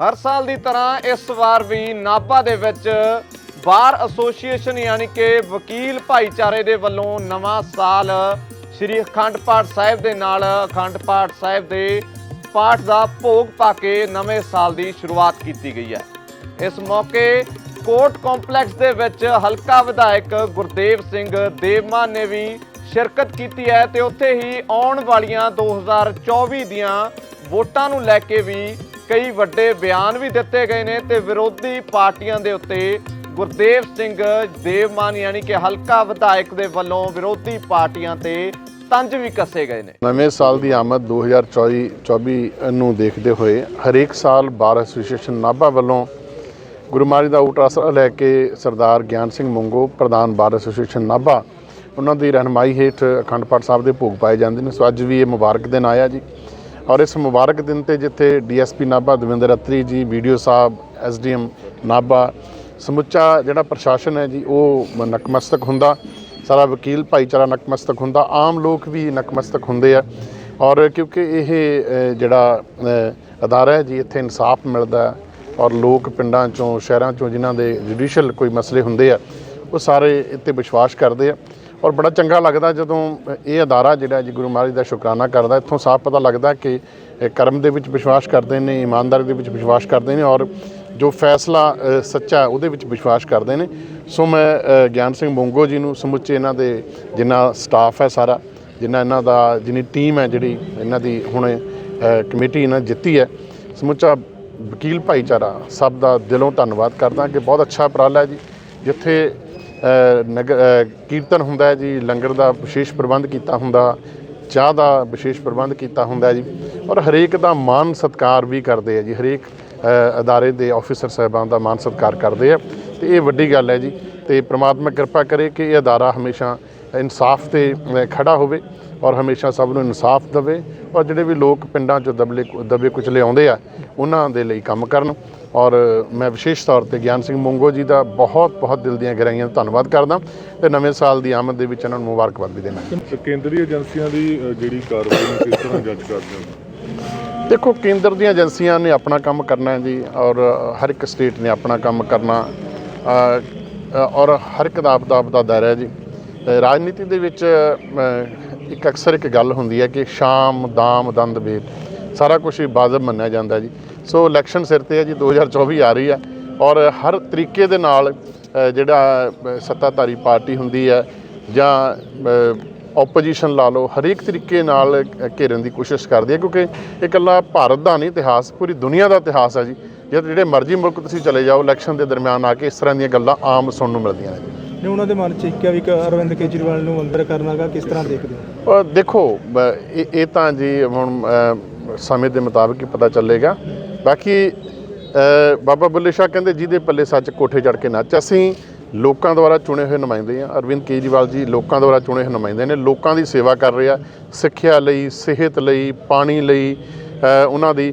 ਹਰ ਸਾਲ ਦੀ ਤਰ੍ਹਾਂ ਇਸ ਵਾਰ ਵੀ ਨਾਭਾ ਦੇ ਵਿੱਚ ਬਾਰ ਐਸੋਸੀਏਸ਼ਨ ਯਾਨੀ ਕਿ ਵਕੀਲ ਭਾਈਚਾਰੇ ਦੇ ਵੱਲੋਂ ਨਵਾਂ ਸਾਲ ਸ੍ਰੀ ਅਖੰਡ ਪਾਠ ਸਾਹਿਬ ਦੇ ਨਾਲ ਅਖੰਡ ਪਾਠ ਸਾਹਿਬ ਦੇ ਪਾਠ ਦਾ ਭੋਗ ਪਾ ਕੇ ਨਵੇਂ ਸਾਲ ਦੀ ਸ਼ੁਰੂਆਤ ਕੀਤੀ ਗਈ ਹੈ। ਇਸ ਮੌਕੇ ਕੋਰਟ ਕੰਪਲੈਕਸ ਦੇ ਵਿੱਚ ਹਲਕਾ ਵਿਧਾਇਕ ਗੁਰਦੇਵ ਸਿੰਘ ਦੇਵਮਾਨ ਨੇ ਵੀ ਸ਼ਿਰਕਤ ਕੀਤੀ ਹੈ ਤੇ ਉੱਥੇ ਹੀ ਆਉਣ ਵਾਲੀਆਂ 2024 ਦੀਆਂ ਵੋਟਾਂ ਨੂੰ ਲੈ ਕੇ ਵੀ ਕਈ ਵੱਡੇ ਬਿਆਨ ਵੀ ਦਿੱਤੇ ਗਏ ਨੇ ਤੇ ਵਿਰੋਧੀ ਪਾਰਟੀਆਂ ਦੇ ਉੱਤੇ ਗੁਰਦੇਵ ਸਿੰਘ ਦੇਵਮਾਨ ਯਾਨੀ ਕਿ ਹਲਕਾ ਵਿਧਾਇਕ ਦੇ ਵੱਲੋਂ ਵਿਰੋਧੀ ਪਾਰਟੀਆਂ ਤੇ ਤੰਜ ਵੀ ਕੱਸੇ ਗਏ ਨੇ। ਨਵੇਂ ਸਾਲ ਦੀ ਆਮਦ 2024 24 ਨੂੰ ਦੇਖਦੇ ਹੋਏ ਹਰੇਕ ਸਾਲ ਬਾਰ ਐਸੋਸੀਏਸ਼ਨ ਨਾਭਾ ਵੱਲੋਂ ਗੁਰਮਾਰੀ ਦਾ ਊਟ ਆਸਰਾ ਲੈ ਕੇ ਸਰਦਾਰ ਗਿਆਨ ਸਿੰਘ ਮੰਗੋ, ਪ੍ਰਧਾਨ ਬਾਰ ਐਸੋਸੀਏਸ਼ਨ ਨਾਭਾ ਉਹਨਾਂ ਦੀ ਰਹਿਨਮਾਈ ਹੇਠ ਅਖੰਡ ਪਾਠ ਸਾਹਿਬ ਦੇ ਭੋਗ ਪਾਏ ਜਾਂਦੇ ਨੇ। ਸੋ ਅੱਜ ਵੀ ਇਹ ਮੁਬਾਰਕ ਦਿਨ ਆਇਆ ਜੀ। ਔਰ ਇਸ ਮੁਬਾਰਕ ਦਿਨ ਤੇ ਜਿੱਥੇ ਡੀਐਸਪੀ ਨਾਭਾ ਦਵਿੰਦਰ ਅਤਰੀ ਜੀ, ਵੀਡੀਓ ਸਾਹਿਬ, ਐਸਡੀਐਮ ਨਾਭਾ, ਸਮੁੱਚਾ ਜਿਹੜਾ ਪ੍ਰਸ਼ਾਸਨ ਹੈ ਜੀ, ਉਹ ਨਕਮਸਤਕ ਹੁੰਦਾ। ਸਾਰਾ ਵਕੀਲ ਭਾਈਚਾਰਾ ਨਕਮਸਤਕ ਹੁੰਦਾ। ਆਮ ਲੋਕ ਵੀ ਨਕਮਸਤਕ ਹੁੰਦੇ ਆ। ਔਰ ਕਿਉਂਕਿ ਇਹ ਜਿਹੜਾ ਅਦਾਰਾ ਹੈ ਜੀ, ਇੱਥੇ ਇਨਸਾਫ ਮਿਲਦਾ ਔਰ ਲੋਕ ਪਿੰਡਾਂ ਚੋਂ, ਸ਼ਹਿਰਾਂ ਚੋਂ ਜਿਨ੍ਹਾਂ ਦੇ ਜੁਡੀਸ਼ੀਅਲ ਕੋਈ ਮਸਲੇ ਹੁੰਦੇ ਆ, ਉਹ ਸਾਰੇ ਇੱਥੇ ਵਿਸ਼ਵਾਸ ਕਰਦੇ ਆ। ਔਰ ਬੜਾ ਚੰਗਾ ਲੱਗਦਾ ਜਦੋਂ ਇਹ ਅਦਾਰਾ ਜਿਹੜਾ ਜੀ ਗੁਰੂ ਮਹਾਰਾਜ ਦਾ ਸ਼ੁਕਰਾਨਾ ਕਰਦਾ, ਇੱਥੋਂ ਸਾਫ਼ ਪਤਾ ਲੱਗਦਾ ਕਿ ਕਰਮ ਦੇ ਵਿੱਚ ਵਿਸ਼ਵਾਸ ਕਰਦੇ ਨੇ, ਇਮਾਨਦਾਰੀ ਦੇ ਵਿੱਚ ਵਿਸ਼ਵਾਸ ਕਰਦੇ ਨੇ ਔਰ ਜੋ ਫੈਸਲਾ ਸੱਚਾ ਉਹਦੇ ਵਿੱਚ ਵਿਸ਼ਵਾਸ ਕਰਦੇ ਨੇ। ਸੋ ਮੈਂ ਗਿਆਨ ਸਿੰਘ ਮੋਂਗੋ ਜੀ ਨੂੰ ਸਮੁੱਚੇ ਇਹਨਾਂ ਦੇ ਜਿੰਨਾ ਸਟਾਫ ਹੈ ਸਾਰਾ, ਜਿੰਨਾ ਇਹਨਾਂ ਦਾ, ਜਿੰਨੀ ਟੀਮ ਹੈ ਜਿਹੜੀ ਇਹਨਾਂ ਦੀ ਹੁਣ ਕਮੇਟੀ ਇਹਨਾਂ ਜਿੱਤੀ ਹੈ, ਸਮੁੱਚਾ ਵਕੀਲ ਭਾਈਚਾਰਾ ਸਭ ਦਾ ਦਿਲੋਂ ਧੰਨਵਾਦ ਕਰਦਾ ਕਿ ਬਹੁਤ ਅੱਛਾ ਉਪਰਾਲਾ ਹੈ ਜੀ, ਜਿੱਥੇ ਕੀਰਤਨ ਹੁੰਦਾ ਜੀ ਲੰਗਰ ਦਾ ਵਿਸ਼ੇਸ਼ ਪ੍ਰਬੰਧ ਕੀਤਾ ਹੁੰਦਾ ਚਾਹ ਦਾ ਵਿਸ਼ੇਸ਼ ਪ੍ਰਬੰਧ ਕੀਤਾ ਹੁੰਦਾ ਜੀ। ਔਰ ਹਰੇਕ ਦਾ ਮਾਨ ਸਤਕਾਰ ਵੀ ਕਰਦੇ ਆ ਜੀ ਹਰੇਕ ਅਦਾਰੇ ਦੇ ਆਫੀਸਰ ਸਾਹਿਬਾਨ ਦਾ ਮਾਨ ਸਤਕਾਰ ਕਰਦੇ ਆ। ਤੇ ਇਹ ਵੱਡੀ ਗੱਲ ਹੈ ਜੀ ਤੇ ਪ੍ਰਮਾਤਮਾ ਕਿਰਪਾ ਕਰੇ ਕਿ ਇਹ ਅਦਾਰਾ ਹਮੇਸ਼ਾ ਇਨਸਾਫ ਤੇ ਅ, ਖੜਾ ਹੋਵੇ ਔਰ ਹਮੇਸ਼ਾ ਸਭ ਨੂੰ ਇਨਸਾਫ ਦੇਵੇ। ਔਰ ਜਿਹੜੇ ਵੀ ਲੋਕ ਪਿੰਡਾਂ 'ਚੋਂ ਦਬਲੇ ਦਬੇ ਕੁਚਲੇ ਆਉਂਦੇ ਆ ਉਹਨਾਂ ਦੇ ਲਈ ਕੰਮ ਕਰਨ। ਔਰ ਮੈਂ ਵਿਸ਼ੇਸ਼ ਤੌਰ ਤੇ ਗਿਆਨ ਸਿੰਘ ਮੋਂਗੋ ਜੀ ਦਾ ਬਹੁਤ ਬਹੁਤ ਦਿਲ ਦੀਆਂ ਗਹਿਰਾਈਆਂ ਤੋਂ ਧੰਨਵਾਦ ਕਰਦਾ ਤੇ ਨਵੇਂ ਸਾਲ ਦੀ ਆਮਦ ਦੇ ਵਿੱਚ ਇਹਨਾਂ ਨੂੰ ਮੁਬਾਰਕਬਾਦ ਵੀ ਦੇਣਾ। ਕੇਂਦਰੀ ਏਜੰਸੀਆਂ ਦੀ ਜਿਹੜੀ ਕਾਰਵਾਈ ਨੂੰ ਕਿਸ ਤਰ੍ਹਾਂ ਜੱਜ ਕਰਦੇ ਹੋ? ਦੇਖੋ ਕੇਂਦਰ ਦੀਆਂ ਏਜੰਸੀਆਂ ਨੇ ਆਪਣਾ ਕੰਮ ਕਰਨਾ ਹੈ ਜੀ ਔਰ ਹਰ ਇੱਕ ਸਟੇਟ ਨੇ ਆਪਣਾ ਕੰਮ ਕਰਨਾ। ਔਰ ਹਰ ਇੱਕ ਦਾ ਆਪਦਾ ਆਪਦਾ ਦਾਇਰਾ ਹੈ ਜੀ। ਰਾਜਨੀਤੀ ਦੇ ਵਿੱਚ ਇੱਕ ਅਕਸਰ ਇੱਕ ਗੱਲ ਹੁੰਦੀ ਹੈ ਕਿ ਸ਼ਾਮ ਦਾਮ ਦੰਦ ਵੇਦ ਸਾਰਾ ਕੁਝ ਹੀ ਵਾਜਬ ਮੰਨਿਆ ਜਾਂਦਾ ਜੀ। ਸੋ ਇਲੈਕਸ਼ਨ ਸਿਰ ਤੇ ਹੈ ਜੀ 2024 ਆ ਰਹੀ ਹੈ ਔਰ ਹਰ ਤਰੀਕੇ ਦੇ ਨਾਲ ਜਿਹੜਾ ਸੱਤਾਧਾਰੀ ਪਾਰਟੀ ਹੁੰਦੀ ਹੈ ਜਾਂ ਆਪੋਜੀਸ਼ਨ ਲਾ ਲਓ ਹਰੇਕ ਤਰੀਕੇ ਨਾਲ ਘੇਰਨ ਦੀ ਕੋਸ਼ਿਸ਼ ਕਰਦੀ ਹੈ ਕਿਉਂਕਿ ਇਹ ਇਕੱਲਾ ਭਾਰਤ ਦਾ ਨਹੀਂ ਇਤਿਹਾਸ ਪੂਰੀ ਦੁਨੀਆ ਦਾ ਇਤਿਹਾਸ ਹੈ ਜੀ। ਜਦ ਜਿਹੜੇ ਮਰਜ਼ੀ ਮੁਲਕ ਤੁਸੀਂ ਚਲੇ ਜਾਓ ਇਲੈਕਸ਼ਨ ਦੇ ਦਰਮਿਆਨ ਆ ਕੇ ਇਸ ਤਰ੍ਹਾਂ ਦੀਆਂ ਗੱਲਾਂ ਆਮ ਸੁਣਨ ਨੂੰ ਮਿਲਦੀਆਂ ਨੇ ਨੇ ਉਹਨਾਂ ਦੇ ਮਨ 'ਚ ਇੱਕ ਵੀ ਅਰਵਿੰਦ ਕੇਜਰੀਵਾਲ ਨੂੰ ਅੰਦਰ ਕਰਨਾਗਾ ਕਿਸ ਤਰ੍ਹਾਂ ਦੇਖਦੇ ਹੋ? ਦੇਖੋ ਇਹ ਤਾਂ ਜੀ ਹੁਣ ਸਮੇਂ ਦੇ ਮੁਤਾਬਕ ਹੀ ਪਤਾ ਚੱਲੇਗਾ। ਬਾਕੀ ਬਾਬਾ ਬੁੱਲੇ ਸ਼ਾਹ ਕਹਿੰਦੇ ਜਿਹਦੇ ਪੱਲੇ ਸੱਚ ਕੋਠੇ ਚੜ ਕੇ ਨੱਚ ਅਸੀਂ ਲੋਕਾਂ ਦੁਆਰਾ ਚੁਣੇ ਹੋਏ ਨੁਮਾਇੰਦੇ ਆ ਅਰਵਿੰਦ ਕੇਜਰੀਵਾਲ ਜੀ ਲੋਕਾਂ ਦੁਆਰਾ ਚੁਣੇ ਹੋਏ ਨੁਮਾਇੰਦੇ ਨੇ ਲੋਕਾਂ ਦੀ ਸੇਵਾ ਕਰ ਰਹੇ ਆ ਸਿੱਖਿਆ ਲਈ ਸਿਹਤ ਲਈ ਪਾਣੀ ਲਈ ਉਹਨਾਂ ਦੀ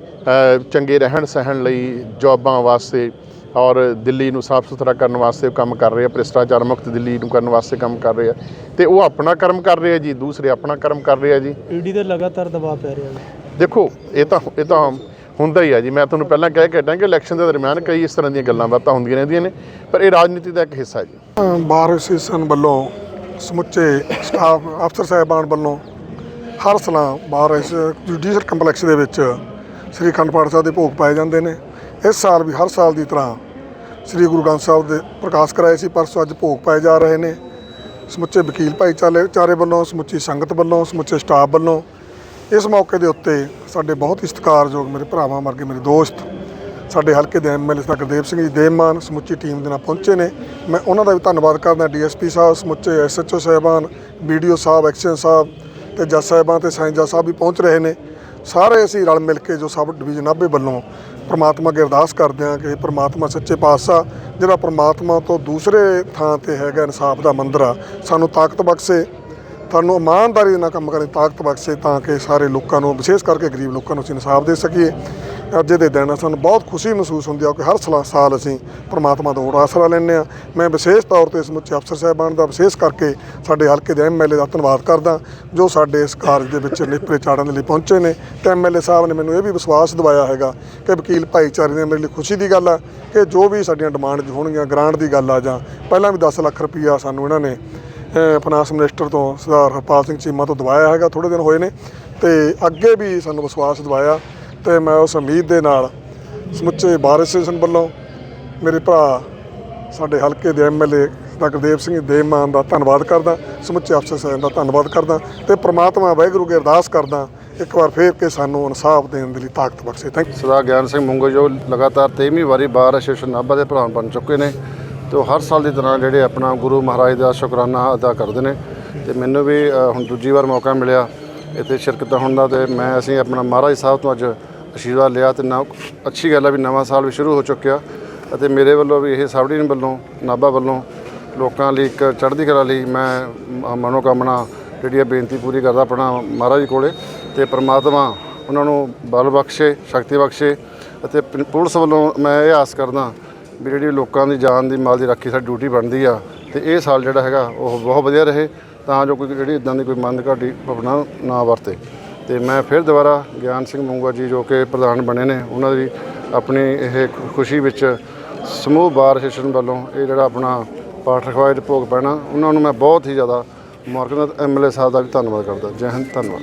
ਚੰਗੇ ਰਹਿਣ ਸਹਿਣ ਲਈ ਜੌਬਾਂ ਵਾਸਤੇ ਔਰ ਦਿੱਲੀ ਨੂੰ ਸਾਫ਼ ਸੁਥਰਾ ਕਰਨ ਵਾਸਤੇ ਕੰਮ ਕਰ ਰਹੇ ਆ ਭ੍ਰਿਸ਼ਟਾਚਾਰ ਮੁਕਤ ਦਿੱਲੀ ਨੂੰ ਕਰਨ ਵਾਸਤੇ ਕੰਮ ਕਰ ਰਹੇ ਆ। ਤੇ ਉਹ ਆਪਣਾ ਕਰਮ ਕਰ ਰਹੇ ਆ ਜੀ ਦੂਸਰੇ ਆਪਣਾ ਕਰਮ ਕਰ ਰਹੇ ਆ ਜੀ। ਈਡੀ ਦਾ ਲਗਾਤਾਰ ਦਬਾਅ ਪੈ ਰਿਹਾ ਦੇਖੋ ਇਹ ਤਾਂ ਇਹ ਤਾਂ ਹੁੰਦਾ ਹੀ ਆ ਜੀ। ਮੈਂ ਤੁਹਾਨੂੰ ਪਹਿਲਾਂ ਕਹਿ ਕੇ ਹਟਾਂ ਕਿ ਇਲੈਕਸ਼ਨ ਦੇ ਦਰਮਿਆਨ ਕਈ ਇਸ ਤਰ੍ਹਾਂ ਦੀਆਂ ਗੱਲਾਂ ਬਾਤਾਂ ਹੁੰਦੀਆਂ ਰਹਿੰਦੀਆਂ ਨੇ, ਪਰ ਇਹ ਰਾਜਨੀਤੀ ਦਾ ਇੱਕ ਹਿੱਸਾ ਜੀ। ਬਾਰ ਐਸੋਸੀਏਸ਼ਨ ਵੱਲੋਂ ਸਮੁੱਚੇ ਸਟਾਫ ਅਫਸਰ ਸਾਹਿਬਾਨ ਵੱਲੋਂ ਹਰ ਸਾਲ ਬਾਰ ਇਸ ਜੁਡੀਸ਼ੀਅਲ ਕੰਪਲੈਕਸ ਦੇ ਵਿੱਚ ਸ੍ਰੀ ਅਖੰਡ ਪਾਠ ਸਾਹਿਬ ਦੇ ਭੋਗ ਪਾਏ ਜਾਂਦੇ ਨੇ। ਇਸ ਸਾਲ ਵੀ ਹਰ ਸਾਲ ਦੀ ਤਰ੍ਹਾਂ ਸ੍ਰੀ ਗੁਰੂ ਗ੍ਰੰਥ ਸਾਹਿਬ ਦੇ ਪ੍ਰਕਾਸ਼ ਕਰਾਏ ਸੀ, ਪਰਸੋਂ ਅੱਜ ਭੋਗ ਪਾਏ ਜਾ ਰਹੇ ਨੇ। ਸਮੁੱਚੇ ਵਕੀਲ ਭਾਈਚਾਰੇ, ਚਾਰੇ ਵੱਲੋਂ, ਸਮੁੱਚੀ ਸੰਗਤ ਵੱਲੋਂ, ਸਮੁੱਚੇ ਸਟਾਫ ਵੱਲੋਂ ਇਸ ਮੌਕੇ ਦੇ ਉੱਤੇ ਸਾਡੇ ਬਹੁਤ ਹੀ ਸਤਿਕਾਰਯੋਗ ਮੇਰੇ ਭਰਾਵਾਂ ਵਰਗੇ ਮੇਰੇ ਦੋਸਤ, ਸਾਡੇ ਹਲਕੇ ਦੇ ਐਮਐਲਏ ਸਰਦਾਰ ਗੁਰਦੇਵ ਸਿੰਘ ਜੀ ਦੇਵਮਾਨ ਸਮੁੱਚੀ ਟੀਮ ਦੇ ਨਾਲ ਪਹੁੰਚੇ ਨੇ। ਮੈਂ ਉਹਨਾਂ ਦਾ ਵੀ ਧੰਨਵਾਦ ਕਰਦਾ, ਡੀਐਸਪੀ ਸਾਹਿਬ, ਸਮੁੱਚੇ ਐਸਐਚਓ ਸਾਹਿਬਾਨ ਵੀਡੀਓ ਸਾਹਿਬ, ਐਕਸ਼ਨ ਸਾਹਿਬ ਤੇ ਜੱਜ ਸਾਹਿਬਾਨ ਤੇ ਸਾਈਂ ਜੱਜ ਸਾਹਿਬ ਵੀ ਪਹੁੰਚ ਰਹੇ ਨੇ। ਸਾਰੇ ਅਸੀਂ ਰਲ ਮਿਲ ਕੇ ਜੋ ਸਬ ਡਿਵੀਜ਼ਨ ਨਾਭੇ ਵੱਲੋਂ ਪ੍ਰਮਾਤਮਾ ਅੱਗੇ ਅਰਦਾਸ ਕਰਦੇ ਹਾਂ ਕਿ ਪ੍ਰਮਾਤਮਾ ਸੱਚੇ ਪਾਤਸ਼ਾਹ, ਜਿਹੜਾ ਪ੍ਰਮਾਤਮਾ ਤੋਂ ਦੂਸਰੇ ਥਾਂ ਤੇ ਹੈਗਾ ਇਨਸਾਫ ਦਾ ਮੰਦਰ ਆ, ਸਾਨੂੰ ਤਾਕਤ ਬਖਸ਼ੇ। ਤੁਹਾਨੂੰ ਇਮਾਨਦਾਰੀ ਨਾਲ ਕੰਮ ਕਰਨ ਦੀ ਤਾਕਤ ਬਖਸ਼ੇ ਤਾਂ ਕਿ ਸਾਰੇ ਲੋਕਾਂ ਨੂੰ, ਵਿਸ਼ੇਸ਼ ਕਰਕੇ ਗਰੀਬ ਲੋਕਾਂ ਨੂੰ ਅਸੀਂ ਇਨਸਾਫ ਦੇ ਸਕੀਏ। ਅੱਜ ਦੇ ਦਿਨ ਸਾਨੂੰ ਬਹੁਤ ਖੁਸ਼ੀ ਮਹਿਸੂਸ ਹੁੰਦੀ ਆ ਕਿ ਹਰ ਸਲਾ- ਸਾਲ ਅਸੀਂ ਪ੍ਰਮਾਤਮਾ ਦਾ ਹੋਰ ਆਸਰਾ ਲੈਂਦੇ ਆ। ਮੈਂ ਵਿਸ਼ੇਸ਼ ਤੌਰ ਤੇ ਸਮੁੱਚੇ ਅਫਸਰ ਸਾਹਿਬਾਨ ਦਾ ਵਿਸ਼ੇਸ਼ ਕਰਕੇ ਸਾਡੇ ਹਲਕੇ ਦੇ ਐਮਐਲਏ ਦਾ ਧੰਨਵਾਦ ਕਰਦਾ, ਜੋ ਸਾਡੇ ਇਸ ਕਾਰਜ ਦੇ ਵਿੱਚ ਨੇਪਰੇ ਚਾੜਨ ਦੇ ਲਈ ਪਹੁੰਚੇ ਨੇ। ਤੇ ਐਮਐਲਏ ਸਾਹਿਬ ਨੇ ਮੈਨੂੰ ਇਹ ਵੀ ਵਿਸ਼ਵਾਸ ਦਿਵਾਇਆ ਹੈਗਾ ਕਿ ਵਕੀਲ ਭਾਈਚਾਰੇ ਨੇ ਮੇਰੇ ਲਈ ਖੁਸ਼ੀ ਦੀ ਗੱਲ ਆ ਕਿ ਜੋ ਵੀ ਸਾਡੀਆਂ ਡਿਮਾਂਡ ਹੋਣਗੀਆਂ, ਗ੍ਰਾਂਟ ਦੀ ਗੱਲ ਆ ਜਾਂ ਪਹਿਲਾਂ ਵੀ 10 ਲੱਖ ਰੁਪਈਆ ਸਾਨੂੰ ਇਹਨਾਂ ਨੇ ਫਾਈਨਾਂਸ ਮਿਨਿਸਟਰ ਤੋਂ ਸਰਦਾਰ ਹਰਪਾਲ ਸਿੰਘ ਚੀਮਾ ਤੋਂ ਦਵਾਇਆ ਹੈਗਾ ਥੋੜੇ ਦਿਨ ਹੋਏ ਨੇ ਤੇ ਅੱਗੇ ਵੀ ਸਾਨੂੰ ਵਿਸ਼ਵਾਸ ਦਿਵਾਇਆ ਤੇ ਮੈਂ ਉਸ ਉਮੀਦ ਦੇ ਨਾਲ ਸਮੁੱਚੇ ਬਾਰ ਐਸੋਸੀਏਸ਼ਨ ਵੱਲੋਂ ਮੇਰੇ ਭਰਾ, ਸਾਡੇ ਹਲਕੇ ਦੇ ਐਮਐਲਏ ਦਾ ਗੁਰਦੇਵ ਸਿੰਘ ਦੇਵਮਾਨ ਦਾ ਧੰਨਵਾਦ ਕਰਦਾ, ਸਮੁੱਚੇ ਅਫਸਰ ਸਾਹਿਬ ਦਾ ਧੰਨਵਾਦ ਕਰਦਾ ਤੇ ਪ੍ਰਮਾਤਮਾ ਵਾਹਿਗੁਰੂ ਕੇ ਅਰਦਾਸ ਕਰਦਾ, ਇੱਕ ਵਾਰ ਫੇਰ ਕਿ ਸਾਨੂੰ ਇਨਸਾਫ ਦੇਣ ਦੇ ਲਈ ਤਾਕਤ ਬਖਸ਼ੇ। ਥੈਂਕ ਸਰਦਾਰ ਗਿਆਨ ਸਿੰਘ ਮੁੰਗੋ ਜੋ ਲਗਾਤਾਰ 23ਵੀਂ ਵਾਰੀ ਬਾਰ ਐਸੋਸੀਏਸ਼ਨ ਨਾਭਾ ਦੇ ਪ੍ਰਧਾਨ ਬਣ ਚੁੱਕੇ ਨੇ ਤੇ ਉਹ ਹਰ ਸਾਲ ਦੀ ਤਰ੍ਹਾਂ ਜਿਹੜੇ ਆਪਣਾ ਗੁਰੂ ਮਹਾਰਾਜ ਦਾ ਸ਼ੁਕਰਾਨਾ ਅਦਾ ਕਰਦੇ ਨੇ। ਤੇ ਮੈਨੂੰ ਵੀ ਹੁਣ ਦੂਜੀ ਵਾਰ ਮੌਕਾ ਮਿਲਿਆ ਇੱਥੇ ਸ਼ਿਰਕਤ ਹੋਣ ਦਾ ਤੇ ਮੈਂ ਅਸੀਂ ਆਪਣਾ ਮਹਾਰਾਜ ਸਾਹਿਬ ਤੋਂ ਅੱਜ ਅਸ਼ੀਰਵਾਦ ਲਿਆ ਤੇ ਨਾ, ਅੱਛੀ ਗੱਲ ਹੈ ਵੀ ਨਵਾਂ ਸਾਲ ਵੀ ਸ਼ੁਰੂ ਹੋ ਚੁੱਕਿਆ ਅਤੇ ਮੇਰੇ ਵੱਲੋਂ ਵੀ ਇਹ ਸਾਵੜੀ ਵੱਲੋਂ, ਨਾਭਾ ਵੱਲੋਂ ਲੋਕਾਂ ਲਈ ਇੱਕ ਚੜ੍ਹਦੀ ਕਲਾ ਲਈ ਮੈਂ ਮ- ਮਨੋਕਾਮਨਾ ਜਿਹੜੀ ਹੈ ਬੇਨਤੀ ਪੂਰੀ ਕਰਦਾ ਆਪਣਾ ਮਹਾਰਾਜ ਕੋਲੇ ਤੇ ਪ੍ਰਮਾਤਮਾ ਉਹਨਾਂ ਨੂੰ ਬਲ ਬਖਸ਼ੇ, ਸ਼ਕਤੀ ਬਖਸ਼ੇ ਅਤੇ ਪੁਲਿਸ ਵੱਲੋਂ ਮੈਂ ਇਹ ਆਸ ਕਰਦਾ ਵੀ ਜਿਹੜੀ ਲੋਕਾਂ ਦੀ ਜਾਨ ਦੀ ਮਾਲ ਦੀ ਰਾਖੀ ਸਾਡੀ ਡਿਊਟੀ ਬਣਦੀ ਆ ਤੇ ਇਹ ਸਾਲ ਜਿਹੜਾ ਹੈਗਾ ਉਹ ਬਹੁਤ ਵਧੀਆ ਰਹੇ, ਤਾਂ ਜੋ ਕੋਈ ਜਿਹੜੀ ਇਦਾਂ ਦੀ ਕੋਈ ਮੰਦ ਘਾਟੀ ਭਾਵਨਾ ਨਾ ਵਰਤੇ। ਤੇ ਮੈਂ ਫਿਰ ਦੁਬਾਰਾ ਗਿਆਨ ਸਿੰਘ ਮੂੰਗਾ ਜੀ ਜੋ ਕਿ ਪ੍ਰਧਾਨ ਬਣੇ ਨੇ, ਉਹਨਾਂ ਦੀ ਆਪਣੀ ਇਹ ਖੁਸ਼ੀ ਵਿੱਚ ਸਮੂਹ ਬਾਰ ਐਸੋਸੀਏਸ਼ਨ ਵੱਲੋਂ ਇਹ ਜਿਹੜਾ ਆਪਣਾ ਪਾਠ ਰਖਵਾਏ ਭੋਗ ਪੈਣਾ, ਉਹਨਾਂ ਨੂੰ ਮੈਂ ਬਹੁਤ ਹੀ ਜ਼ਿਆਦਾ ਮੁਬਾਰਕਾਂ ਐਮਐਲਏ ਸਾਹਿਬ ਦਾ ਵੀ ਧੰਨਵਾਦ ਕਰਦਾ। ਜੈ ਹਿੰਦ, ਧੰਨਵਾਦ।